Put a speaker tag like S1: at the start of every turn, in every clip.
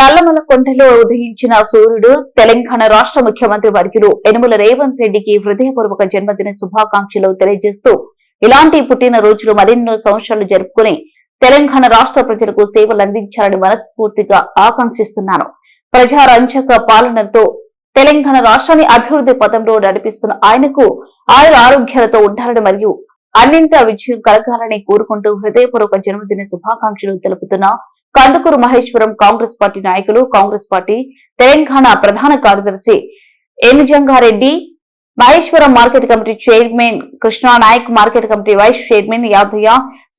S1: నల్లమల కొండలో ఉదయించిన సూర్యుడు తెలంగాణ రాష్ట్ర ముఖ్యమంత్రి వర్యులు యనుమల రేవంత్ రెడ్డికి హృదయపూర్వక జన్మదిన శుభాకాంక్షలు తెలియజేస్తూ ఇలాంటి పుట్టినరోజులు మరెన్నో సంవత్సరాలు జరుపుకుని తెలంగాణ రాష్ట్ర ప్రజలకు సేవలు అందించాలని మనస్ఫూర్తిగా ఆకాంక్షిస్తున్నాను ప్రజారంజక పాలనతో తెలంగాణ రాష్ట్రాన్ని అభివృద్ధి పథంలో నడిపిస్తున్న ఆయనకు ఆయుర ఆరోగ్యాలతో ఉండాలని మరియు అన్నింటా విజయం కలగాలని కోరుకుంటూ హృదయపూర్వక జన్మదిన శుభాకాంక్షలు తెలుపుతున్నా కందుకూరు మహేశ్వరం కాంగ్రెస్ పార్టీ నాయకులు కాంగ్రెస్ పార్టీ తెలంగాణ ప్రధాన కార్యదర్శి ఎన్జంగారెడ్డి Maheshwaram market committee chairman Krishna Nayak market committee vice chairman Yadaiah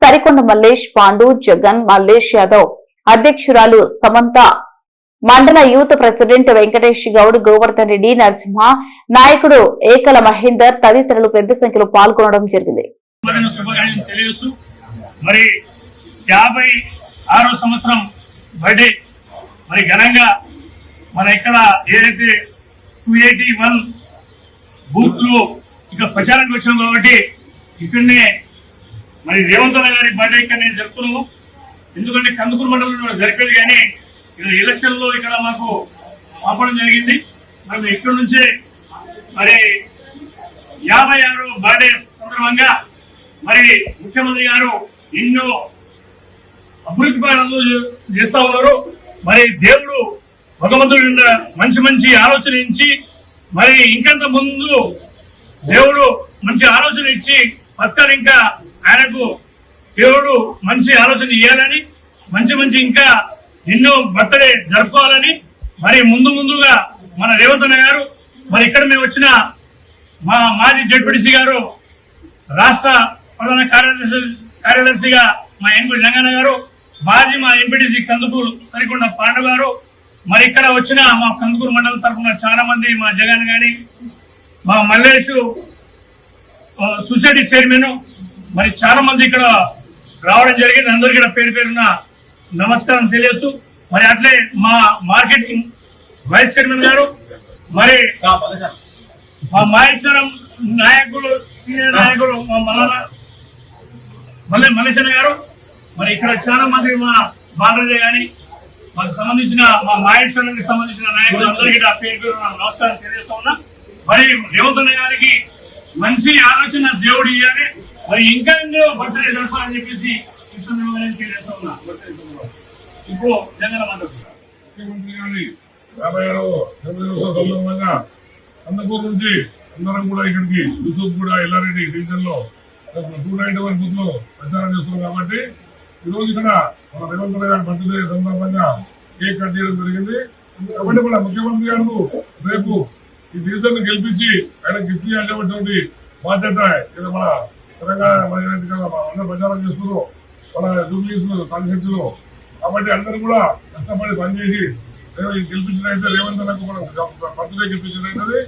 S1: Sarikonda Mallesh Pandu Jagan Mallesh Yadav. అధ్యక్షురాలు సమంత మండల యూత్ ప్రెసిడెంట్ వెంకటేష్ గౌడ్ గోవర్ధన్ రెడ్డి నరసింహ నాయకుడు ఏకల మహేందర్ తదితరులు పెద్ద సంఖ్యలో పాల్గొనడం జరిగింది.
S2: ఆరో సంవత్సరం బర్త్డే. మరి ఘనంగా మన ఇక్కడ ఏదైతే టూ ఎయిటీ వన్ బూత్లు ఇక ప్రచారానికి వచ్చాం కాబట్టి ఇక్కడనే మరి రేవంత్ గారి బర్త్డే ఇక్కడ నేను జరుపుతున్నాము. ఎందుకంటే కందుకూరు మండలంలో జరిపేది కానీ ఇక్కడ ఎలక్షన్లో ఇక్కడ మాకు ఆపడం జరిగింది. మరి ఇక్కడ నుంచే మరి యాభై ఆరు బర్త్డే సందర్భంగా మరి ముఖ్యమంత్రి గారు ఎన్నో అభివృద్ధి పనులు చేస్తా ఉన్నారు. మరి దేవుడు భగవంతుడి మంచి మంచి ఆలోచన ఇచ్చి మరి ఇంకంత ముందు దేవుడు మంచి ఆలోచన ఇచ్చి పథకాలు ఇంకా ఆయనకు దేవుడు మంచి ఆలోచన ఇవ్వాలని మంచి మంచి ఇంకా ఎన్నో బర్త్డే జరుపుకోవాలని మరి ముందు ముందుగా మన రేవంత్ గారు మరి ఇక్కడ మేము వచ్చిన మా మాజీ జడ్పీటీసీ గారు రాష్ట్ర ప్రధాన కార్యదర్శి కార్యదర్శిగా మా ఎంపీ జంగన్న గారు మాజీ మా ఎంపీటీసీ కందుకూరు సరికొండ పాండు గారు మరి ఇక్కడ వచ్చిన మా కందుకూరు మండలం తరఫున చాలా మంది మా జగన్ గాని మా మల్లేష్ సొసైటీ చైర్మన్ మరి చాలా మంది ఇక్కడ రావడం జరిగింది. అందరికీ కూడా పేరు పేరున నమస్కారం తెలియచ్చు మరి అట్లే మా మార్కెటింగ్ వైస్ చైర్మన్ గారు మరి మా మహేశ్వరం నాయకులు సీనియర్ నాయకులు మా మల్లన మల్లె మల్లేశన్న గారు మరి ఇక్కడ చాలా మంది మా బాలరాజే గాని మాకు సంబంధించిన మా మాయేశ్వరానికి సంబంధించిన నాయకులు అందరికీ నా పేరు పేరు నమస్కారం తెలియజేస్తా ఉన్నా. మరి రేవంత్ గారికి మంచి ఆలోచన దేవుడు ఇవ్వాలి మరి ఇంకా ఎన్నో బర్త్డే జరపాలని చెప్పేసి ఈ తెలియజేస్తా ఉన్నా. ఇప్పుడు జగన్ మాట్లాడుతున్నారు
S3: యాభై ఆరవ జన్మదినోత్సవ సందర్భంగా అందకూరు నుంచి అందరం కూడా ఇక్కడికి యూసుఫ్ కూడా ఎల్లారెడ్డి డివిజన్లో టూ నైన్టీ వన్ బూత్లో ప్రచారం చేస్తున్నాం కాబట్టి ఈ రోజు ఇక్కడ మన రేవంత్ రెడ్డి గారి బర్త్డే సందర్భంగా కేక్ కట్ చేయడం జరిగింది. కాబట్టి మన ముఖ్యమంత్రి గారు రేపు ఈ డివిజన్ను గెలిపించి ఆయన గిఫ్ట్ చేయాల్సినటువంటి బాధ్యత ఇది మన తెలంగాణ అందరూ ప్రచారం చేస్తున్నారో. మన జూబ్లీస్ కాన్స్టిట్యూన్సీలో. కాబట్టి అందరూ కూడా కష్టపడి పనిచేసి గెలిపించినైతే రేవంత్ అన్నకు మనం బర్త్డే గెలిపించినైతే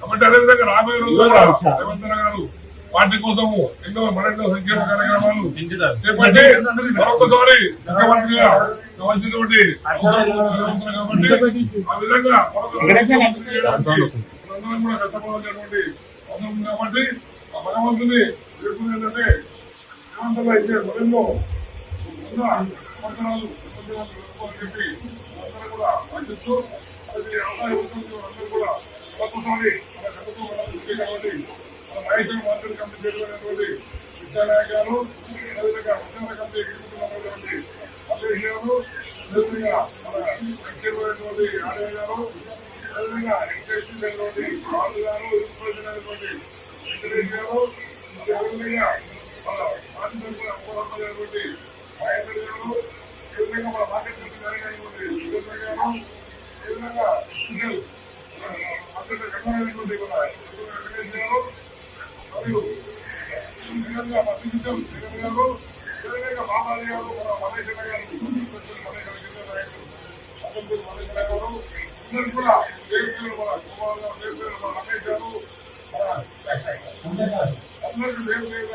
S3: కాబట్టి అదేవిధంగా రాబోయే రోజుల్లో రేవంత్ గారు పార్టీ కోసము ఎన్నో మరెన్నో సంక్షేమ కార్యక్రమాలు చేపట్టి మరొకసారి ముఖ్యమంత్రిగా కావాల్సినటువంటి కాబట్టి ఆ విధంగా కూడా కష్టపడాల్సినటువంటి అవసరం ఉంది కాబట్టి ఆ భగవంతుని వేడుకుని ఏంటంటే రేవంత్ అన్న ఇచ్చే మరెన్నో ఉన్న పట్టణాలు అని చెప్పి అందరూ కూడా ఆశిస్తూ అది అందరూ కూడా మరొకసారి మన కథతో మనం వచ్చే కాబట్టి మన మార్కెట్ కమిటీ చేసినటువంటి విద్యానాయక్ గారు అదేవిధంగా ఉద్యోగ కమిటీ ఎగ్జిక్యూటివ్ అధ్యక్షులు గారు అదేవిధంగా మన ఎక్స్చేటువంటి ఆర్య గారు అదేవిధంగా ఎక్స్చేసి అయినటువంటి రాజు గారు ఇన్స్పిరేషన్ అయినటువంటి వెంకటేష్ గారు అదేవిధంగా మన మాజీ సభ్యులు మహేంద్ర గారు ఏ విధంగా మన మార్కెట్ కమిటీ అయినటువంటి సురేంద్ర గారు ఏ విధంగా సునీల్ మార్కెట్ కమిటీ మన వెంకటేష్ గారు మరియు ఈ విధంగా మా జగన్ గారు ఏ బాబాజీ గారు మన మహేశ్వర గారు మహేశ్వర గారు అందరూ కూడా దేవతలు మన కుమార్ గారు మన రమేష్ గారు అందరికీ దేవ దేవ